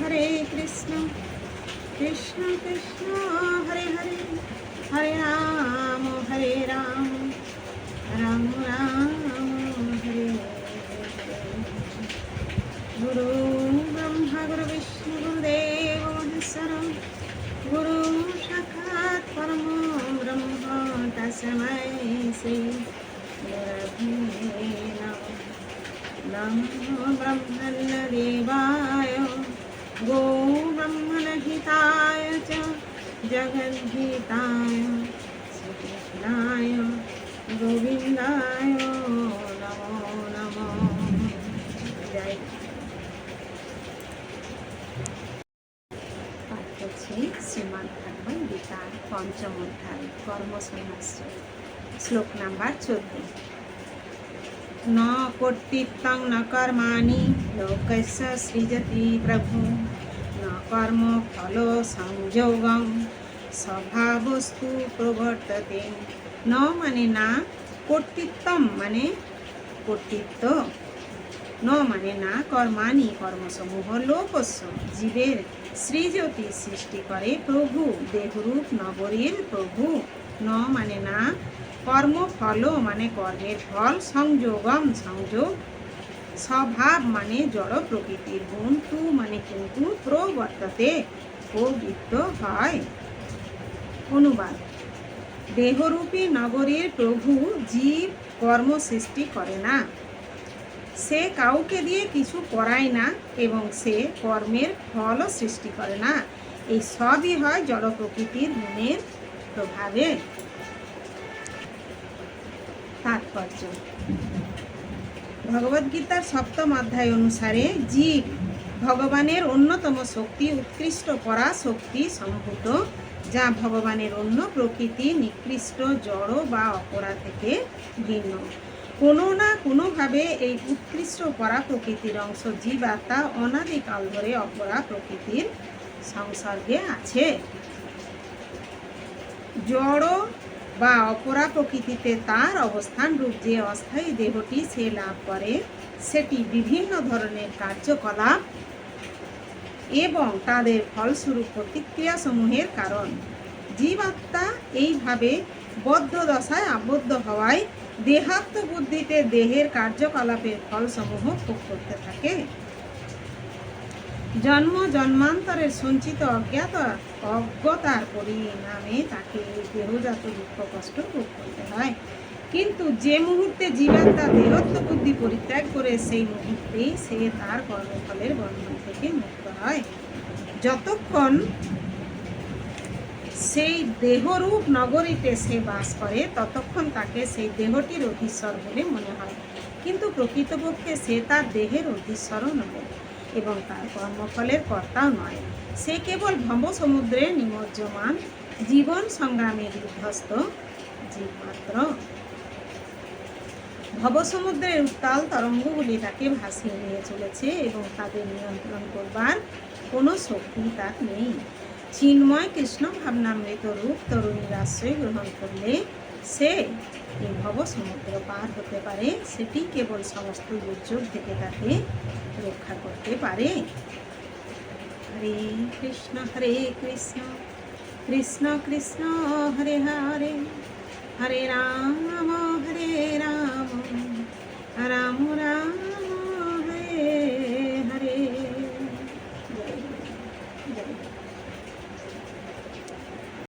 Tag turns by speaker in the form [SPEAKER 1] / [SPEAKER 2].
[SPEAKER 1] হরে কৃষ্ণ কৃষ্ণ কৃষ্ণ হরে হরে হরে রাম হরে রাম রাম রাম হরে গুরু ব্রহ্মা গুরু বিষ্ণু গুরুদেব মহেশ্বর গুরু সাক্ষাৎ পরম ব্রহ্ম তসময় শ্রী নম ব্রহ্মণ দেবায় गो ब्रह्मणहिताय च जगद्गीताय श्रीकृष्णाय गोविन्दाय नमो नमो जय
[SPEAKER 2] শ্রীমান ভাগবত গীতার পঞ্চম অধ্যায় কর্মসমাশ্রয় শ্লোক নাম্বার চোদ্দ न कोटितं न कर्माणि लोकस्य सृजति प्रभु न कर्म फलसंयोगं স্বভাবস্তু প্রবর্ততে ন মানে না কর্তৃত্বম মানে কর্তৃত্ব ন মানে না কর্মানি কর্মসমূহ লোকস্য জীবের সৃজতি সৃষ্টি করে প্রভু দেহরূপ নগরীর প্রভু ন মানে না কর্ম ফল মানে কর্মের ফল সংযোগম সংযোগ স্বভাব মানে জড় প্রকৃতির গুণ তু মানে কিন্তু প্রবর্ততে প্রবৃত্ত হয় অনুবাদ দেহরূপী নগরীর প্রভু জীব কর্ম সৃষ্টি করে না সে কাউকে দিয়ে কিছু করায় না এবং সে কর্মের ফলও সৃষ্টি করে না এই সবই হয় জড় প্রকৃতির গুণের ভাবে তাৎপর্য ভগবদ্গীতার সপ্তম অধ্যায় অনুসারে জীব ভগবানের অন্যতম শক্তি উৎকৃষ্ট পরা শক্তি সম্ভূত যা ভগবানের অন্য প্রকৃতি নিকৃষ্ট জড় বা অপরা থেকে ভিন্ন কোনো না কোনোভাবে এই উৎকৃষ্ট পরা প্রকৃতির অংশ জীব আত্মা অনাদিকাল ধরে অপরা প্রকৃতির সংসর্গে আছে জড় বা অপরা প্রকৃতিতে তার অবস্থান রূপ যে অস্থায়ী দেহটি সে লাভ করে সেটি বিভিন্ন ধরনের কার্যকলাপ এবং তাদের ফলস্বরূপ প্রতিক্রিয়াসমূহের কারণ জীবাত্মা এইভাবে বদ্ধ দশায় আবদ্ধ হওয়ায় দেহাত্ম বুদ্ধিতে দেহের কার্যকলাপের ফলসমূহ ভোগ করতে থাকে জন্ম জন্মান্তরের সঞ্চিত অজ্ঞাত অজ্ঞতার পরিণামে তাকে দেহজাত দুঃখ কষ্ট ভোগ করতে হয় কিন্তু যে মুহূর্তে জীবাত্মা দেহত্ব বুদ্ধি পরিত্যাগ করে সেই মুহূর্তেই সে তার কর্মফলের বন্ধন থেকে মুক্ত হয় যতক্ষণ সেই দেহরূপ নগরীতে সে বাস করে ততক্ষণ তাকে সেই দেহটির অধীশ্বর বলে মনে হয় কিন্তু প্রকৃতপক্ষে সে তার দেহের অধীশ্বরও নয় এবং তার কর্মফলের কর্তাও নয় সে কেবল ভম সমুদ্রে নিমজ্জমান জীবন সংগ্রামে বিধ্বস্ত জীবমাত্র ভবসমুদ্রের উত্তাল তরঙ্গগুলি তাকে ভাসিয়ে নিয়ে চলেছে এবং তাদের নিয়ন্ত্রণ করবার কোনো শক্তি তার নেই চিন্ময় কৃষ্ণ ভাবনামৃত রূপ তরুণীর আশ্রয় গ্রহণ করলে সে ভব সমুদ্র পার হতে পারে সেটি কেবল সমস্ত দুর্যোগ থেকে তাকে রক্ষা করতে পারে
[SPEAKER 1] হরে কৃষ্ণ হরে কৃষ্ণ কৃষ্ণ কৃষ্ণ হরে হরে হরে রাম হরে রাম রাম রাম